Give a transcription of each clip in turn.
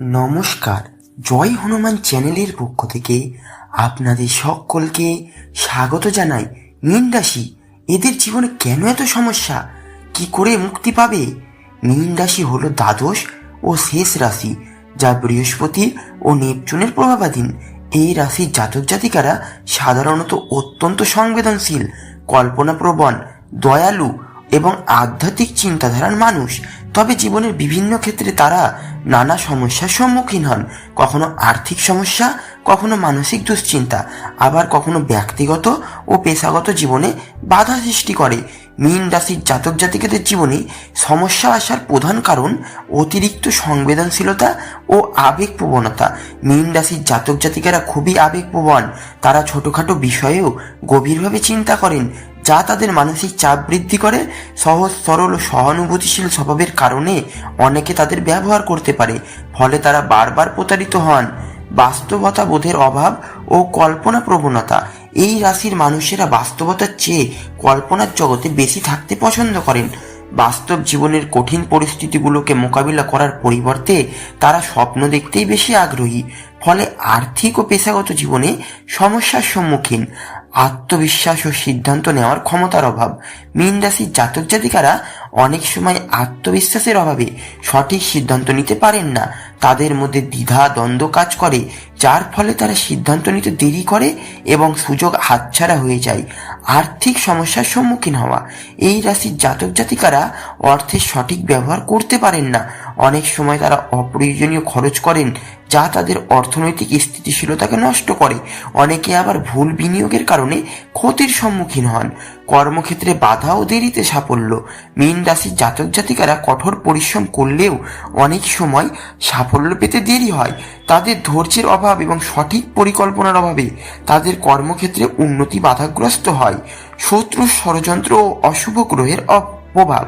নমস্কার। জয় হনুমান চ্যানেলের পক্ষ থেকে আপনাদের সকলকে স্বাগত জানাই। মীন রাশি, এদের জীবনে কেন এত সমস্যা? কি করে মুক্তি পাবে? মীন রাশি হলো দ্বাদশ ও শেষ রাশি, যা বৃহস্পতি ও নেপচুনের প্রভাবাধীন। এই রাশির জাতক জাতিকারা সাধারণত অত্যন্ত সংবেদনশীল, কল্পনাপ্রবণ, দয়ালু এবং আধ্যাত্মিক চিন্তাধারার মানুষ, তবে জীবনের বিভিন্ন ক্ষেত্রে তারা নানা সমস্যার সম্মুখীন হন। কখনো আর্থিক সমস্যা, কখনো মানসিক দুশ্চিন্তা, আবার কখনো ব্যক্তিগত ও পেশাগত জীবনে বাধা সৃষ্টি করে। মীন রাশির জাতক জাতিকাদের জীবনে সমস্যা আসার প্রধান কারণ অতিরিক্ত সংবেদনশীলতা ও আবেগপ্রবণতা মীন রাশির জাতক জাতিকারা খুবই আবেগপ্রবণ। তারা ছোটোখাটো বিষয়েও গভীরভাবে চিন্তা করেন। যা তাদের মানসিক চাপ বৃদ্ধি করে, সহজ, সরল ও সহানুভূতিশীল স্বভাবের কারণে অনেকে তাদের ব্যবহার করতে পারে। ফলে তারা বারবার প্রতারিত হন। বাস্তবতা বোধের অভাব ও কল্পনা প্রবণতা। এই রাশির মানুষেরা বাস্তবতার চেয়ে কল্পনার জগতে বেশি থাকতে পছন্দ করেন। বাস্তব জীবনের কঠিন পরিস্থিতিগুলোকে মোকাবিলা করার পরিবর্তে তারা স্বপ্ন দেখতেই বেশি আগ্রহী। ফলে আর্থিক ও পেশাগত জীবনে সমস্যার সম্মুখীন। আত্মবিশ্বাস ও সিদ্ধান্ত নেওয়ার ক্ষমতার অভাব। মীন রাশির জাতক জাতিকারা অনেক সময় আত্মবিশ্বাসের অভাবে সঠিক সিদ্ধান্ত নিতে পারেন না। তাদের মধ্যে দ্বিধা, দ্বন্দ্ব কাজ করে, যার ফলে তারা সিদ্ধান্ত নিতে দেরি করে এবং সুযোগ হাতছাড়া হয়ে যায়। আর্থিক সমস্যার সম্মুখীন হওয়া। এই রাশির জাতক জাতিকারা অর্থের সঠিক ব্যবহার করতে পারেন না। অনেক সময় তারা অপ্রয়োজনীয় খরচ করেন, যা তাদের অর্থনৈতিক স্থিতিশীলতাকে নষ্ট করে। অনেকে আবার ভুল বিনিয়োগের কারণে ক্ষতির সম্মুখীন হন। কর্মক্ষেত্রে বাধা ও দেরিতে সাফল্য। মীন রাশির জাতক জাতিকারা কঠোর পরিশ্রম করলেও অনেক সময় সাফল্য পেতে দেরি হয়। তাদের ধৈর্যের অভাব এবং সঠিক পরিকল্পনার অভাবে তাদের কর্মক্ষেত্রে উন্নতি বাধাগ্রস্ত হয়। শত্রু ষড়যন্ত্র ও অশুভ গ্রহের অ- প্রভাব।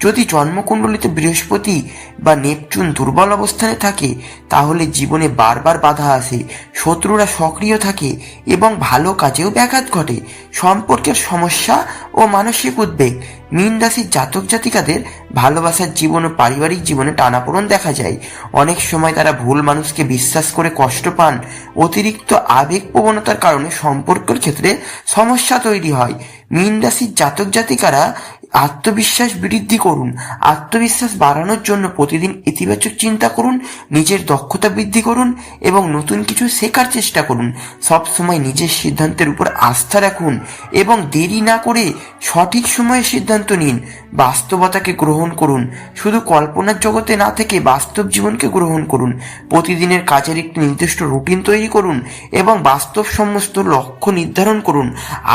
যদি জন্মকুণ্ডলিতে বৃহস্পতি বা নেপচুন দুর্বল অবস্থানে থাকে, তাহলে জীবনে বারবার বাধা আসে, শত্রুরা সক্রিয় থাকে এবং ভালো কাজেও ব্যাঘাত ঘটে। সম্পর্কের সমস্যা ও মানসিক উদ্বেগ মীন রাশির জাতক জাতিকাদের ভালোবাসার জীবন ও পারিবারিক জীবনে টানাপোড়ন দেখা যায়। অনেক সময় তারা ভুল মানুষকে বিশ্বাস করে কষ্ট পান, অতিরিক্ত আবেগ প্রবণতার কারণে সম্পর্কের ক্ষেত্রে সমস্যা তৈরি হয়। মীন রাশির জাতক জাতিকারা আত্মবিশ্বাস বৃদ্ধি করুন। আত্মবিশ্বাস বাড়ানোর জন্য প্রতিদিন ইতিবাচক চিন্তা করুন, নিজের দক্ষতা বৃদ্ধি করুন এবং নতুন কিছু শেখার চেষ্টা করুন। সব সময় নিজের সিদ্ধান্তের উপর আস্থা রাখুন এবং দেরি না করে সঠিক সময়ে সিদ্ধান্ত নিন, বাস্তবতাকে গ্রহণ করুন। শুধু কল্পনার জগতে না থেকে বাস্তব জীবনকে গ্রহণ করুন। প্রতিদিনের কাজের একটি নির্দিষ্ট রুটিন তৈরি করুন এবং বাস্তব সমস্ত লক্ষ্য নির্ধারণ করুন।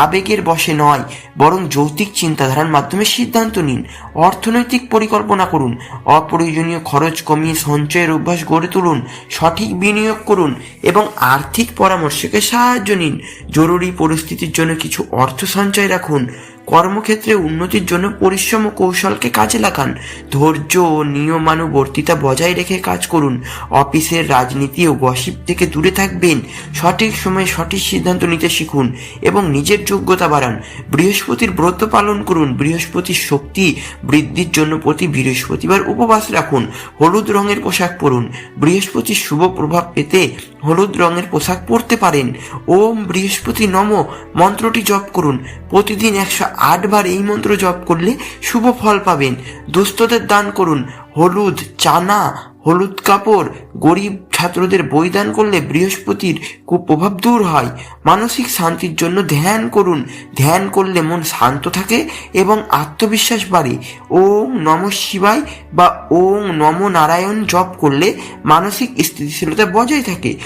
আবেগের বশে নয়, বরং যৌক্তিক চিন্তাধারার মাধ্যমে সিদ্ধান্ত নিন। অর্থনৈতিক পরিকল্পনা করুন। অপ্রয়োজনীয় খরচ কমিয়ে সঞ্চয়ের অভ্যাস গড়ে তুলুন। সঠিক বিনিয়োগ করুন এবং আর্থিক পরামর্শকে সাহায্য নিন। জরুরি পরিস্থিতির জন্য কিছু অর্থ সঞ্চয় রাখুন। কর্মক্ষেত্রে উন্নতির জন্য পরিশ্রম কৌশলকে কাজে লাগান। ধৈর্য ও নিয়মানুবর্তিতা বজায় রেখে কাজ করুন। অফিসের রাজনীতি ও গসিপ থেকে দূরে থাকবেন। সঠিক সময়ে সঠিক সিদ্ধান্ত নিতে শিখুন এবং নিজের যোগ্যতা বাড়ান। বৃহস্পতির ব্রত পালন করুন। বৃহস্পতির শক্তি বৃদ্ধির জন্য প্রতি বৃহস্পতিবার উপবাস রাখুন। হলুদ রঙের পোশাক পরুন। বৃহস্পতির শুভ প্রভাব পেতে হলুদ রঙের পোশাক পরতে পারেন। ওম বৃহস্পতি নম। মন্ত্রটি জপ করুন। প্রতিদিন একশো আটবার এই মন্ত্র জপ করলে শুভ ফল পাবেন। দুস্থদের দান করুন। হলুদ, চানা, হলুদ কাপড়, গরিব ছাত্রদের বই দান করলে বৃহস্পতির কুপ্রভাব দূর হয়। মানসিক শান্তির জন্য ধ্যান করুন। ধ্যান করলে মন শান্ত থাকে এবং আত্মবিশ্বাস বাড়ে। ওম নম শিবায় বা ওম নম নারায়ণ জপ করলে মানসিক স্থিতিশীলতা বজায় থাকে।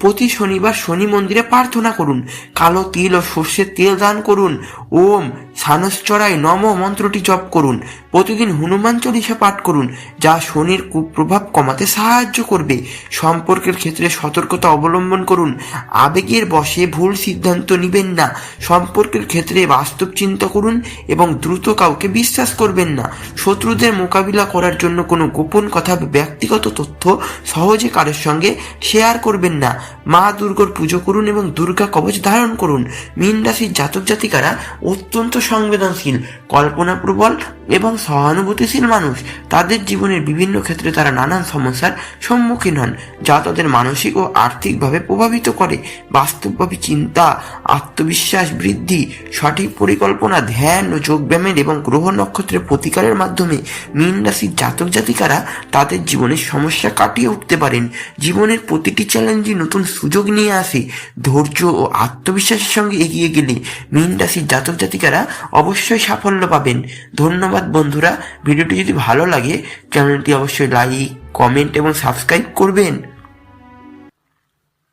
প্রতি শনিবার শনি মন্দিরে প্রার্থনা করুন। কালো তিল ও সর্ষের তেল দান করুন। ওম সানসচড়ায় নম মন্ত্রটি জপ করুন। প্রতিদিন হনুমান চল্লিশা পাঠ করুন, যা শনির কুপ্রভাব কমাতে সাহায্য করবে। সম্পর্কের ক্ষেত্রে সতর্কতা অবলম্বন করুন। আবেগের বশে ভুল সিদ্ধান্ত নেবেন না। সম্পর্কের ক্ষেত্রে বাস্তব চিন্তা করুন এবং দ্রুত কাউকে বিশ্বাস করবেন না। শত্রুদের মোকাবিলা করার জন্য কোনো গোপন কথা ব্যক্তিগত তথ্য সহজে কারোর সঙ্গে শেয়ার করবেন না। মা দুর্গার পুজো করুন এবং দুর্গা কবচ ধারণ করুন। মীন রাশির জাতক জাতিকারা অত্যন্ত সংবেদনশীল কল্পনাপ্রবল এবং সহানুভূতিশীল মানুষ, তাদের জীবনের বিভিন্ন ক্ষেত্রে তারা নানান সমস্যার সম্মুখীন হন, যা তাদের মানসিক ও আর্থিকভাবে প্রভাবিত করে। বাস্তবভাবে চিন্তা, আত্মবিশ্বাস বৃদ্ধি, সঠিক পরিকল্পনা, ধ্যান ও যোগব্যায়ামের এবং গ্রহ নক্ষত্রের প্রতিকারের মাধ্যমে মীন রাশির জাতক জাতিকারা তাদের জীবনের সমস্যা কাটিয়ে উঠতে পারেন। জীবনের প্রতিটি চ্যালেঞ্জই নতুন সুযোগ নিয়ে আসে। ধৈর্য ও আত্মবিশ্বাসের সঙ্গে এগিয়ে গেলে মীন রাশির জাতক জাতিকারা অবশ্যই সাফল্য পাবেন। ধন্যবাদ বন্ধুরা। ভিডিওটি যদি ভালো লাগে চ্যানেলটি অবশ্যই লাইক কমেন্ট এবং সাবস্ক্রাইব করবেন।